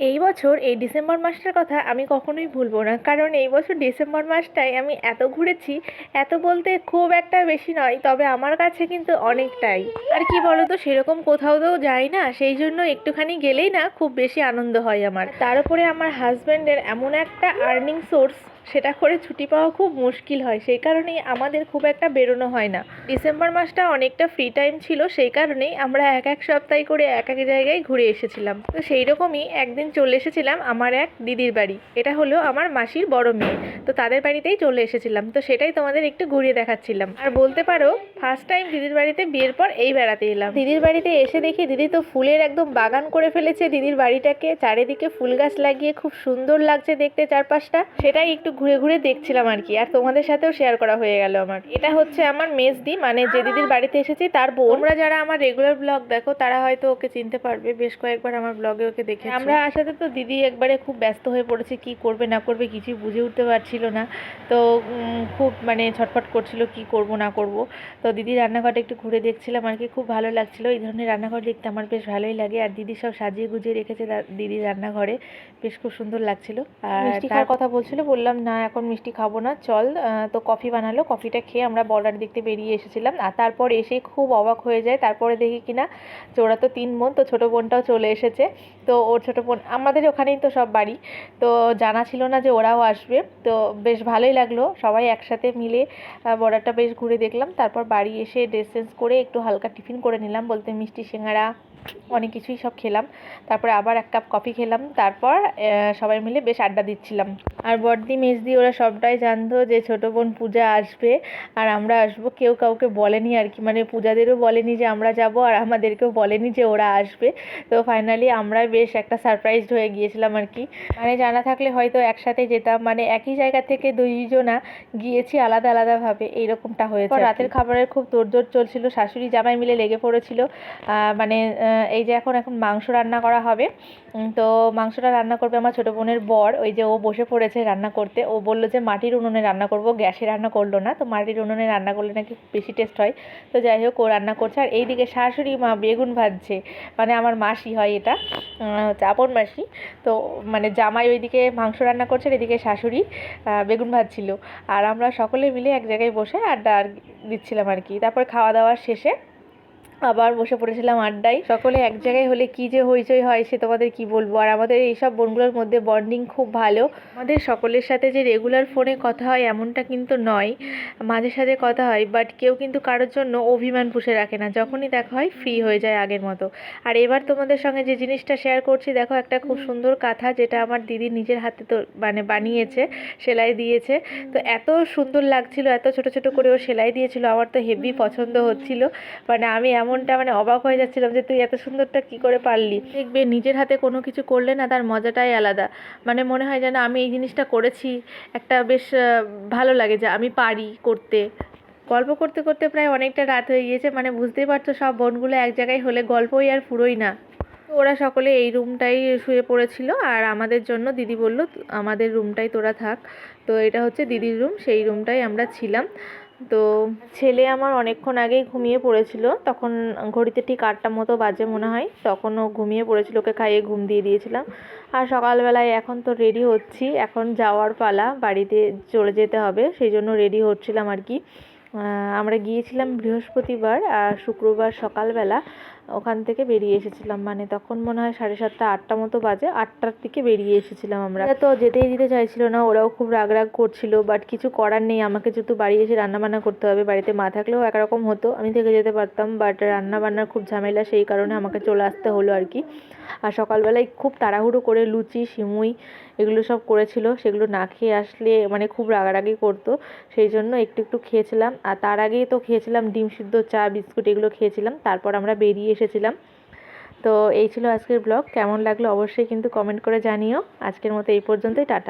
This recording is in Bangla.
এই বছর এই ডিসেম্বর মাসটার কথা আমি কখনোই ভুলবো না। কারণ এই বছর ডিসেম্বর মাসটায় আমি এত ঘুরেছি, এত বলতে খুব একটা বেশি নয়, তবে আমার কাছে কিন্তু অনেকটাই। আর কি বলো তো সেরকম কোথাও তো যাই না, সেই জন্য একটুখানি গেলেই না খুব বেশি আনন্দ হয় আমার। তার উপরে আমার হাজব্যান্ডের এমন একটা আর্নিং সোর্স সেটা করে ছুটি পাওয়া খুব মুশকিল হয়। সেই কারণেই আমাদের খুব একটা বেরোনো হয় না। ডিসেম্বর মাসটা অনেকটা ফ্রি টাইম ছিল, সেই কারণেই আমরা এক এক সপ্তাহে করে এক এক জায়গায় ঘুরে এসেছিলাম। তো সেই রকমই একদিন চলে এসেছিলাম আমার এক দিদির বাড়ি। এটা হলো আমার মাসির বড় মেয়ে। তো তাদের বাড়িতেই চলে এসেছিলাম। তো সেটাই তোমাদের একটু ঘুরিয়ে দেখাচ্ছিলাম। আর বলতে পারো ফার্স্ট টাইম দিদির বাড়িতে বিয়ের পর এই বেড়াতে এলাম। দিদির বাড়িতে এসে দেখি দিদি তো ফুলের একদম বাগান করে ফেলেছে। দিদির বাড়িটাকে চারিদিকে ফুল গাছ লাগিয়ে খুব সুন্দর লাগছে দেখতে চারপাশটা। সেটাই একটু ঘুরে ঘুরে দেখছিলাম আর কি। আর তোমাদের সাথেও শেয়ার করা হয়ে গেল আমার। এটা হচ্ছে আমার মেজদি মানে যে দিদির বাড়িতে এসেছি তার বোন। তোমরা যারা আমার রেগুলার ব্লগ দেখো তারা হয়তো ওকে চিনতে পারবে। বেশ কয়েকবার আমার ব্লগে ওকে দেখে আমরা আসাতে তো দিদি একবারে খুব ব্যস্ত হয়ে পড়েছে কি করবে না করবে কিছুই বুঝে উঠতে পারছিল না। তো খুব মানে ছটফট করছিল কি করব না করব। তো দিদি রান্নাঘরটা একটু ঘুরে দেখছিলাম আর কি খুব ভালো লাগছিল। এই ধরনের রান্নাঘর দেখতে আমার বেশ ভালোই লাগে। আর দিদি সব সাজিয়ে গুজিয়ে রেখেছে দিদির রান্নাঘরে। বেশ খুব সুন্দর লাগছিল। আর খাওয়ার কথা বলছিল বললাম না, এখন মিষ্টি খাব না, চল তো কফি বানালো, কফিটা খেয়ে আমরা বর্ডার দেখতে বেরিয়ে এসেছিলাম। আর তারপর এসে খুব অবাক হয়ে যায়, তারপরে দেখি কিনা, যে ওরা তো তিন বোন, তো ছোটো বোনটাও চলে এসেছে। তো ওর ছোটো বোন, আমাদের ওখানেই তো সব বাড়ি, তো জানা ছিল না যে ওরাও আসবে। তো বেশ ভালোই লাগল, সবাই একসাথে মিলে বর্ডারটা বেশ ঘুরে দেখলাম। তারপর বাড়ি এসে ড্রেস চেঞ্জ করে একটু হালকা টিফিন করে নিলাম বলতে মিষ্টি, সিঙ্গারা অনেক কিছুই সব খেলাম। তারপরে আবার এক কাপ কফি খেলাম। তারপর সবাই মিলে বেশ আড্ডা দিচ্ছিলাম। আর বড়দি মেজদি ওরা সবটাই জানতো যে ছোটো বোন পূজা আসবে। আর আমরা আসব কেউ কাউকে বলেনি আর কি। মানে পূজাদেরও বলেনি যে আমরা যাব আর আমাদেরকেও বলেনি যে ওরা আসবে। তো ফাইনালি আমরা বেশ একটা সারপ্রাইজড হয়ে গিয়েছিলাম আর কি। মানে জানা থাকলে হয়তো একসাথে যেতাম। মানে একই জায়গা থেকে দুইজনা গিয়েছি আলাদা আলাদাভাবে। এইরকমটা হয়েছে রাতের খাবারের খুব তোড়জোড় চলছিল। শাশুড়ি জামাই মিলে লেগে পড়েছিল। মানে এই যে এখন এখন মাংস রান্না করা হবে। তো মাংসটা রান্না করবে আমার ছোটো বোনের বর। ওই যে ও বসে পড়েছে রান্না করতে। ও বলল যে, মাটির উনুনে রান্না করব। গ্যাসে রান্না করল না। তো মাটির উনুনে রান্না করলে নাকি বেশি টেস্ট হয়। তো যাই হোক, ও রান্না করছে। আর এইদিকে শাশুড়ি মা বেগুন ভাজছে। মানে আমার মাসি হয় এটা চাপন মাসি। তো মানে জামাই ওইদিকে মাংস রান্না করছে আর এদিকে শাশুড়ি বেগুন ভাজছিল। আর আমরা সকলে মিলে এক জায়গায় বসে আড্ডা আর দিচ্ছিলাম আর কি। তারপর খাওয়া দাওয়া শেষে আবার বসে পড়েছিলাম আড্ডায়। সকলে এক জায়গায় হলে কি যে হইচই হয় সে তোমাদের কি বলব? আর আমাদের এইসব বোনগুলোর মধ্যে বন্ডিং খুব ভালো। আমাদের সকলের সাথে যে রেগুলার ফোনে কথা হয় এমনটা কিন্তু নয়। মাঝে সাঝে কথা হয় বাট কেউ কিন্তু কারোর জন্য অভিমান পুষে রাখে না। যখনই দেখা হয় ফ্রি হয়ে যায় আগের মতো। আর এবার তোমাদের সঙ্গে যে জিনিসটা শেয়ার করছি দেখো একটা খুব সুন্দর কাঁথা যেটা আমার দিদি নিজের হাতে তো মানে বানিয়েছে সেলাই দিয়েছে। তো এত সুন্দর লাগছিল এত ছোট ছোট করে ও সেলাই দিয়েছিল আমার তো হেভি পছন্দ হচ্ছিল। মানে আমি এমনটা মানে অবাক হয়ে যাচ্ছিলাম যে তুই এত সুন্দরটা কি করে পারলি? দেখবে নিজের হাতে কোনো কিছু করলে না তার মজাটাই আলাদা। মানে মনে হয় যেন আমি এই জিনিসটা করেছি, একটা বেশ ভালো লাগে যে আমি পারি করতে। গল্প করতে করতে প্রায় অনেকটা রাত হয়ে গিয়েছে মানে বুঝতেই পারছ সব বোনগুলো এক জায়গায় হলে গল্পই আর ফুরোই না। ওরা সকলে এই রুমটাই শুয়ে পড়েছিল আর আমাদের জন্য দিদি বলল, আমাদের রুমটাই তোরা থাক। তো এটা হচ্ছে দিদির রুম, সেই রুমটাই আমরা ছিলাম। তো ছেলে আমার অনেকক্ষণ আগেই ঘুমিয়ে পড়েছিল। তখন ঘড়িতে ঠিক আটটা মতো বাজে মনে হয়। তখন ও ঘুমিয়ে পড়েছিল, ওকে খাইয়ে ঘুম দিয়ে দিয়েছিলাম। আর সকালবেলায় এখন তো রেডি হচ্ছি। এখন যাওয়ার পালা, বাড়িতে চলে যেতে হবে। সেই জন্য রেডি হচ্ছিলাম আর কি। আমরা গিয়েছিলাম বৃহস্পতিবার আর শুক্রবার সকালবেলা। ওখান থেকে বেরিয়ে এসেছিলাম। মানে তখন মনে হয় সাড়ে সাতটা, আটটা মতো বাজে। আটটার দিকে বেরিয়ে এসেছিলাম আমরা। তো যেতেই দিতে চাইছিল না, ওরাও খুব রাগ রাগ করছিল বাট কিছু করার নেই। আমাকে যেহেতু বাড়ি এসে রান্না বান্না করতে হবে, বাড়িতে মা থাকলেও একরকম হতো, আমি থেকে যেতে পারতাম বাট রান্না বান্নার খুব ঝামেলা সেই কারণে আমাকে চলে আসতে হলো আর কি। আর সকালবেলায় খুব তাড়াহুড়ো করে লুচি, সিমুই এগুলো সব করেছিল, সেগুলো না খেয়ে আসলে মানে খুব রাগারাগি করতো, সেই জন্য একটু একটু খেয়েছিলাম। আর তার আগেই তো খেয়েছিলাম ডিম সিদ্ধ, চা, বিস্কুট এগুলো খেয়েছিলাম। তারপর আমরা বেরিয়ে এসেছিলাম। তো এই ছিল আজকের ব্লগ। কেমন লাগল অবশ্যই কিন্তু কমেন্ট করে জানিও। আজকের মতো এই পর্যন্তই, টাটা।